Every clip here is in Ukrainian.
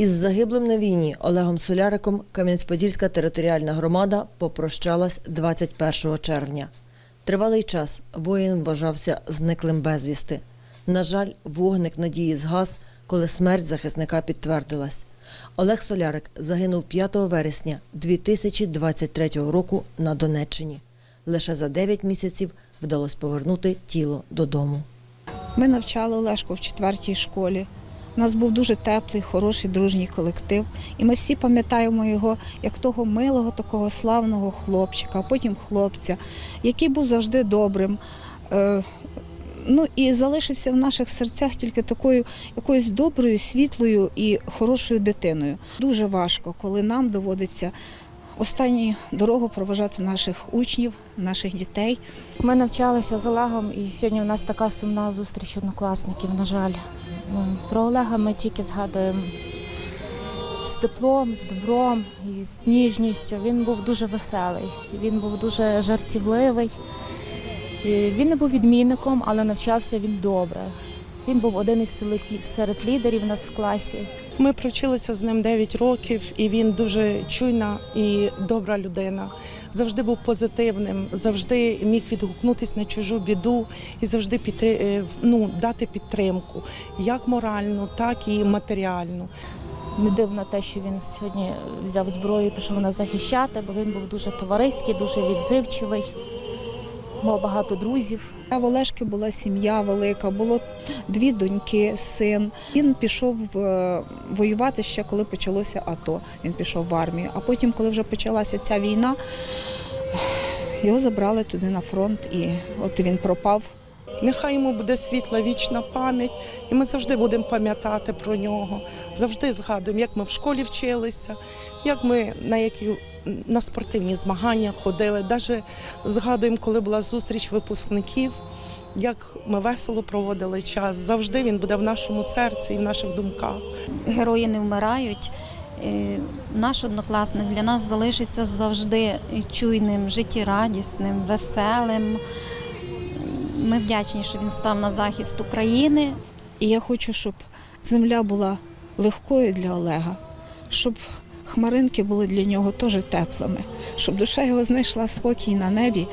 Із загиблим на війні Олегом Соляриком Кам'янець-Подільська територіальна громада попрощалась 21 червня. Тривалий час воїн вважався зниклим безвісти. На жаль, вогник надії згас, коли смерть захисника підтвердилась. Олег Солярик загинув 5 вересня 2023 року на Донеччині. Лише за 9 місяців вдалося повернути тіло додому. Ми навчали Олешку в четвертій школі. У нас був дуже теплий, хороший, дружній колектив. І ми всі пам'ятаємо його як того милого, такого славного хлопчика, а потім хлопця, який був завжди добрим. Е, Ну і залишився в наших серцях тільки такою якоюсь доброю, світлою і хорошою дитиною. Дуже важко, коли нам доводиться останню дорогу проважати наших учнів, наших дітей. Ми навчалися з Олегом, і сьогодні у нас така сумна зустріч однокласників, на жаль. Ну, Про Олега ми тільки згадуємо з теплом, з добром і з ніжністю. Він був дуже веселий, він був дуже жартівливий. Він не був відмінником, але навчався він добре. Він був один із серед- лідерів у нас в класі. Ми провчилися з ним 9 років, і він дуже чуйна і добра людина. Завжди був позитивним, завжди міг відгукнутися на чужу біду і завжди підтри... е, ну, дати підтримку, як моральну, так і матеріальну. Не дивно те, що він сьогодні взяв зброю і пішов нас захищати, бо він був дуже товариський, дуже відзивчивий, мав багато друзів. В Олешки була сім'я велика, було дві доньки, син. Він пішов е, воювати ще коли почалося АТО. Він пішов в армію. А потім, коли вже почалася ця війна, його забрали туди на фронт, і от він пропав. Нехай йому буде світла вічна пам'ять, і ми завжди будемо пам'ятати про нього. Завжди згадуємо, як ми в школі вчилися, як ми на які на спортивні змагання ходили. Навіть згадуємо, коли була зустріч випускників, як ми весело проводили час. Завжди він буде в нашому серці і в наших думках. герої не вмирають. Е, Наш однокласник для нас залишиться завжди чуйним, життєрадісним, веселим. Ми вдячні, що він став на захист України. І я хочу, щоб земля була легкою для Олега, щоб хмаринки були для нього теж теплими, щоб душа його знайшла спокій на небі.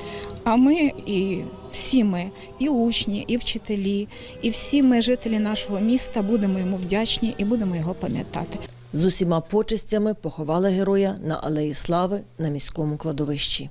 А ми і всі ми, і учні, і вчителі, і всі ми, жителі нашого міста, будемо йому вдячні і будемо його пам'ятати. З усіма почестями поховали героя на Алеї Слави на міському кладовищі.